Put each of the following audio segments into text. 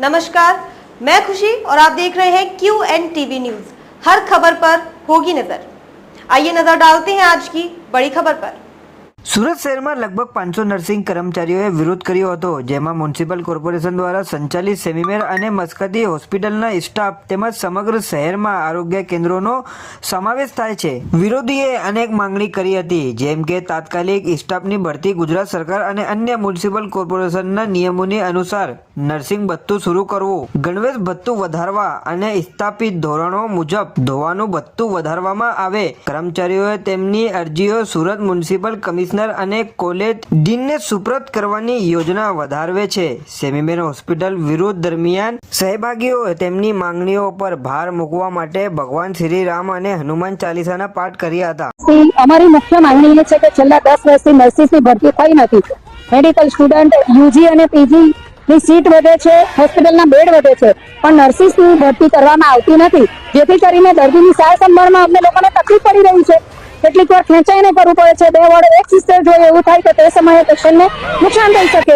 नमस्कार मैं खुशी और आप देख रहे हैं क्यू एन टीवी न्यूज हर खबर पर होगी नजर आइए नजर डालते हैं आज की बड़ी खबर पर સુરત શહેરમાં લગભગ પાંચસો નર્સિંગ કર્મચારીઓએ વિરોધ કર્યો હતો, જેમાં મ્યુનિસિપલ કોર્પોરેશન દ્વારા સંચાલિત સેમિમેર અને મસ્કતી હોસ્પિટલના સ્ટાફ તેમજ સમગ્ર શહેરમાં આરોગ્ય કેન્દ્રોનો સમાવેશ થાય છે. વિરોધીએ અનેક માંગણી કરી હતી, જેમ કે તાત્કાલિક સ્ટાફની ભરતી ગુજરાત સરકાર અને અન્ય મ્યુનિસિપલ કોર્પોરેશનના નિયમોની અનુસાર નર્સિંગ ભથ્થું શરૂ કરવું, ગણવેશ ભથ્થું વધારવા અને સ્થાપિત ધોરણો મુજબ ધોવાનું ભથ્થું વધારવામાં આવે. કર્મચારીઓએ તેમની અરજીઓ સુરત મ્યુનિસિપલ કમિશનર અને કોલેજ ડીનને સુપ્રત કરવાની યોજના વધારવે છે. સેમીબેન હોસ્પિટલ વિરોધ દરમિયાન સહભાગીઓએ તેમની માંગણીઓ પર ભાર મૂકવા માટે ભગવાન શ્રી રામ અને હનુમાન ચાલીસાના પાઠ કર્યા હતા. અમારી મુખ્ય માંગણી એ છે કે છેલ્લા દસ વર્ષથી નર્સિસની ભરતી થઈ નથી. મેડિકલ સ્ટુડન્ટ યુજી અને પીજી ની સીટ વધે છે, હોસ્પિટલના બેડ વધે છે, પણ નર્સિસની ભરતી કરવામાં આવતી નથી. જેથી કરીને દર્દીની સાર સંભાળમાં અમને લોકોને તકલીફ પડી રહી છે. કેટલીક વાર ખેંચાઈને કરવું પડે છે. બે વડે એક સિસ્ટર જોઈએ એવું થાય કે તે સમયે પેશન્ટને નુકસાન થઈ શકે.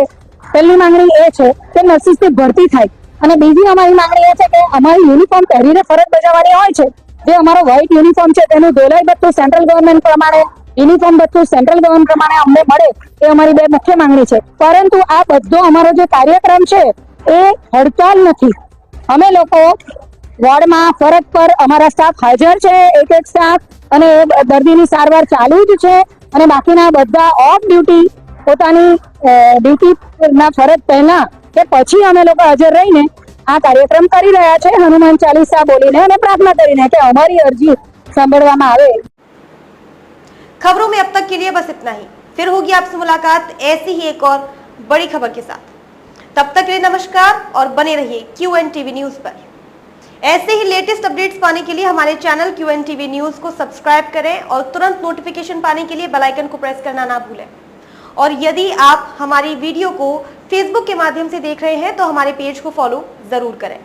પહેલી માંગણી એ છે કે નર્સિસની ભરતી થાય. અને બીજી અમારી માંગણી એ છે કે અમારી યુનિફોર્મ પહેરીને ફરજ બજાવવાની હોય છે. જે અમારો વ્હાઇટ યુનિફોર્મ છે, તેનું ધોલાઈ બધું સેન્ટ્રલ ગવર્મેન્ટ પ્રમાણે, યુનિફોર્મ બધું સેન્ટ્રલ ગવર્મેન્ટ પ્રમાણે અમને મળે, એ અમારી બે મુખ્ય માંગણી છે. પરંતુ આ બધો અમારો જે કાર્યક્રમ છે, એ હડતાલ નથી. અમે લોકો વોર્ડમાં ફરજ પર અમારા સ્ટાફ હાજર છે એક એક સ્ટાફ અને એ દર્દીની સારવાર ચાલુ જ છે અને બાકીના બધા ઓફ ડ્યુટી પોતાની ડ્યુટી ના ફરજ પહેલા કે પછી અમે લોકો હાજર રહીને આ કાર્યક્રમ કરી રહ્યા છે હનુમાન ચાલીસા બોલીને અને પ્રાર્થના કરીને કે અમારી અરજી સાંભળવામાં આવે खबरों में अब तक के लिए बस इतना ही फिर होगी आपसे मुलाकात ऐसी ही एक और बड़ी खबर के साथ तब तक के लिए नमस्कार और बने रहिए क्यू एन टीवी न्यूज पर ऐसे ही लेटेस्ट अपडेट्स पाने के लिए हमारे channel Q N TV news को सब्सक्राइब करें और तुरंत नोटिफिकेशन पाने के लिए बेलाइकन को प्रेस करना ना भूलें। और यदि आप हमारी वीडियो को फेसबुक के माध्यम से देख रहे हैं तो हमारे पेज को फॉलो ज़रूर करें।